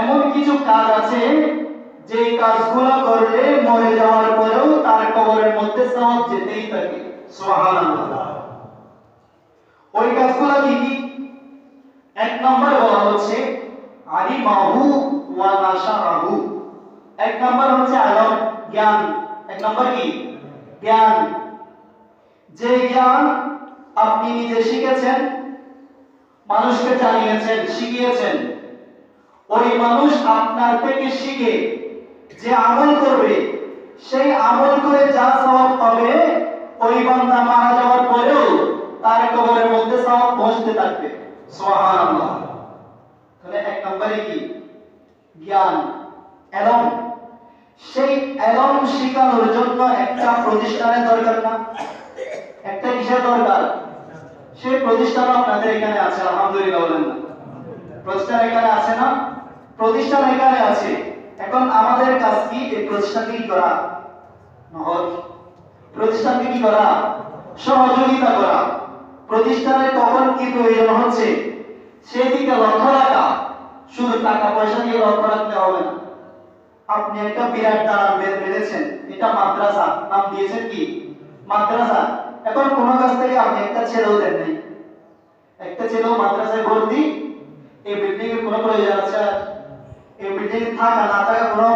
এমন কিছু কাজ আছে যে কাজগুলো করলে মরে যাওয়ার পরেও তার কবরের মধ্যে সওয়াব যেতেই থাকে। ওই কাজগুলো কি কি? এক নম্বরে বলা হচ্ছে, আলিমাহু ওয়া নাশারাহু এক নম্বর হচ্ছে আলম, জ্ঞান। এক নম্বর কি? জ্ঞান। যে জ্ঞান আপনি নিজে শিখেছেন, মানুষকে জানিয়েছেন, শিখিয়েছেন ওই মানুষ আপনার থেকে শিখে যে আমল করবে, সেই আমল করে যা সওয়াব পাবে, ওই বান্দা মারা যাওয়ার পরেও তার কবরের মধ্যে সওয়াব পৌঁছতে থাকবে। তাহলে এক নম্বরে কি? জ্ঞান। এলম সেই এলম শেখানোর জন্য একটা প্রতিষ্ঠানের দরকার না? একটা কিসের দরকার? সেই প্রতিষ্ঠান আপনাদের এখানে আছে, আলহামদুলিল্লাহ বলেন প্রতিষ্ঠান এখানে আছে না? প্রতিষ্ঠান এখানে আছে। এখন আমাদের কাজ কি? এই প্রতিষ্ঠানকে কি করা? নহর। প্রতিষ্ঠানকে কি করা? সহযোগিতা করা। প্রতিষ্ঠানের কখন কি প্রয়োজন হচ্ছে? সেদিকে লক্ষ্য রাখা। শুধু টাকা পয়সা দিয়ে লক্ষ্য রাখতে হবে না। আপনি একটা বিরাট দালান বের বেঁধেছেন এটা মাদ্রাসা। নাম দিয়েছেন কি? মাদ্রাসা। এখন কোন কাছ থেকে আপনি একটা ছেলেও দেন নাই? একটা ছেলেও মাদ্রাসায় ভর্তি? এই বিল্ডিং এর কোনো প্রয়োজন আছে? এই বিল্ডিং থাকা না থাকা কোনো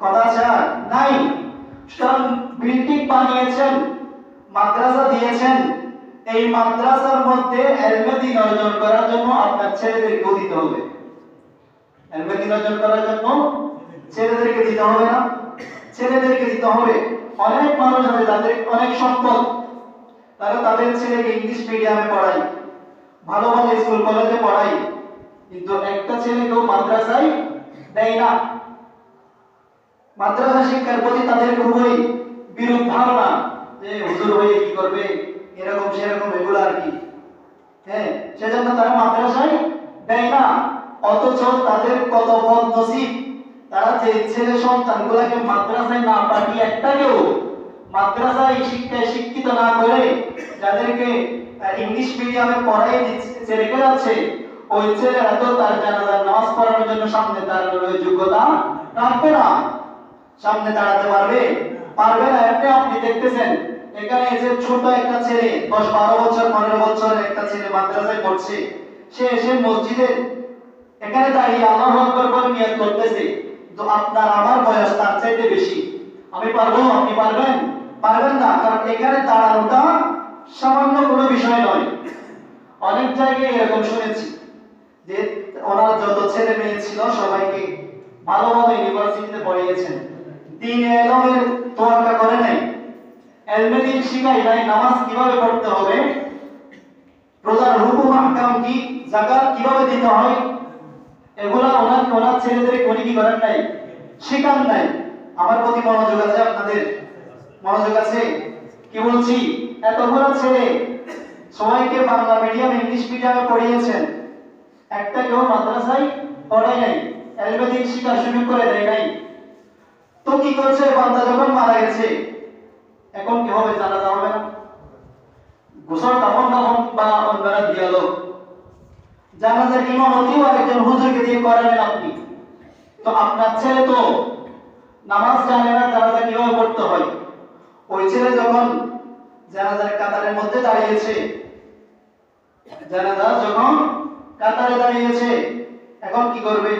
কথা আছে? নাই। সুতরাং বিল্ডিং বানিয়েছেন, মাদ্রাসা দিয়েছেন। এই মাদ্রাসার মধ্যে এলমে দিন অর্জন করার জন্য আপনার ছেলেদেরকেও দিতে হবে। এলমে দিন অর্জন করার জন্য ছেলেদেরকে দিতে হবে না। ছেলেদেরকে দিতে হবে। অনেক মানুষ আছে তাদের অনেক সম্পদ। তারা তাদের ছেলেকে ইংলিশ মিডিয়ামে পড়ায়। ভালো ভালো স্কুল কলেজে পড়াই কিন্তু একটা ছেলেকেও মাদ্রাসায় দেয় না। মাদ্রাসা শিক্ষার প্রতি তাদের খুবই বিরূপ ধারণা যে হুজুর হয়ে কি করবে, এরকম সেরকম এগুলো আর কি। হ্যাঁ সেজন্য তারা মাদ্রাসায় দেয় না। অথচ তাদের কত বদ নসিব তারা যে ছেলে সন্তানগুলোকে মাদ্রাসায় না পাঠিয়ে একটাকেও মাদ্রাসায় শিক্ষায় শিক্ষিত না করে, যাদেরকে ইংলিশ মিডিয়ামে পড়াই দিচ্ছে রেখে যাচ্ছে ওই ছেলেরা তো তার জানাজার নামাজ পড়ানোর জন্য সামনে দাঁড়ানোর যোগ্যতা রাখবে না। সামনে দাঁড়াতে পারবে? পারবে না, এমনি আপনি দেখতেছেন, এখানে এসে ছোট একটা ছেলে, দশ বারো বছর, পনেরো বছর একটা ছেলে মাদ্রাসায় পড়ছে, সে এসে মসজিদে এখানে দাঁড়িয়ে আল্লাহ আকবর করে নিয়ত করতেছে। তো আপনার আমার বয়স তার চাইতে বেশি। আমি পারব? আপনি পারবেন? পারবেন না, কারণ এখানে দাঁড়ানোটা সামান্য কোনো বিষয় নয়। অনেক জায়গায় এরকম শুনেছি। যে ওনার যত ছেলে মেয়ে ছিল সবাইকে ভালো ভালো ইউনিভার্সিটিতে পড়িয়েছেন। দিন এলমের তোয়াক্কা করে নাই। এলমে শিখাই নাই নামাজ কীভাবে পড়তে হবে, রোজার হুকুম, আহকাম কি জাকাত কীভাবে দিতে হয়, এগুলা ওনার ওনার ছেলেদের উনি কি করেন নাই শেখান নাই। আমার প্রতি মনোযোগ আছে আপনাদের? মনোযোগ আছে? কি বলছি? এতগুলো ছেলে সবাইকে বাংলা মিডিয়াম ইংলিশ মিডিয়ামে পড়িয়েছেন। একটা কেউ মাদ্রাসায় পড়ায় নাই অ্যালবেদিক শিক্ষা শুরু করে দেয় নাই। তো কি করছে? বান্দা যখন মারা গেছে, এখন কি হবে? জানা যাবে না। গোসল কাপড় কাপড় বা অন্যরা দিয়াল জানাজার ইমামতিও আরেকজন হুজুরকে দিয়ে করালেন আপনি? তো আপনার ছেলে তো নামাজ জানে না, জানাজা কীভাবে পড়তে হয়? ওই ছেলে যখন জানাজার কাতারের মধ্যে দাঁড়িয়েছে, জানাজা যখন কাতারে দাঁড়িয়েছে। এখন কি করবে?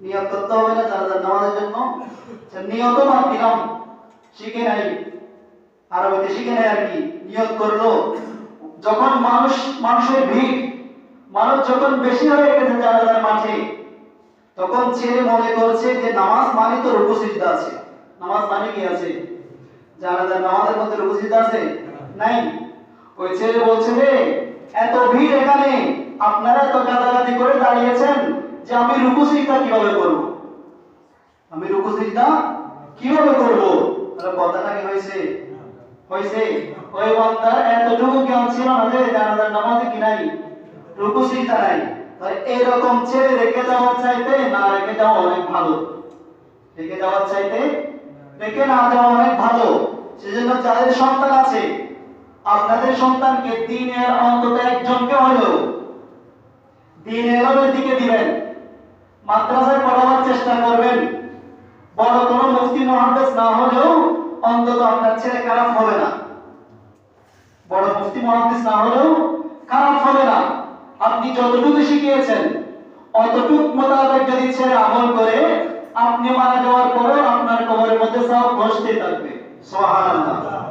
নিয়ত করতে হবে না জানাজার নামাজের জন্য। নিয়ত দিলাম শিখে নাই। আরবিতে শিখে নাই আর কি নিয়ত করল। যখন মানুষ মানুষের ভিড় মানুষ যখন বেশি হয়ে গেছে জানাজার মাঠে তখন ছেলে মনে করছে যে নামাজ মানে তো সিজদা আছে। নামাজ মানে কি আছে? জানাজার নামাজের মধ্যে সিজদা আছে? নাই। ওই ছেলে বলছে রে এত ভিড় এখানে। আপনারা তো গাদাগাদি করে দাঁড়িয়েছেন যে আমি রুকু সিজদা কীভাবে করব? আমি রুকু সিজদা কীভাবে করব? তাহলে কথাটা কি হয়েছে? হয়েছে? ওই বান্দার এতটুকু জ্ঞান ছিল না যে জানাজার নামাজে কি নাই? রুকু সিজদা নাই। তাহলে এরকম ছেলে রেখে যাওয়ার চাইতে না রেখে যাওয়া অনেক ভালো। রেখে যাওয়ার চাইতে রেখে না যাওয়া অনেক ভালো। সেজন্য যাদের সন্তান আছে, আপনাদের সন্তানকে দিনের অন্তত একজনকে হলেও দিন এলমের দিকে দিবেন। মাদ্রাসায় পড়াবার চেষ্টা করবেন। বড় কোনো মুফতি মহাদ্দেশ না হলেও অন্তত আপনার ছেলে খারাপ হবে না। বড় মুফতি মহাদ্দেশ না হলেও খারাপ হবে না। আপনি যতটুকু শিখিয়েছেন, অতটুক মোতাবেক যদি ছেলে আমল করে, আপনি মারা যাওয়ার পরেও আপনার কবরের মধ্যে সব বসতে থাকবে। সুবহানাল্লাহ।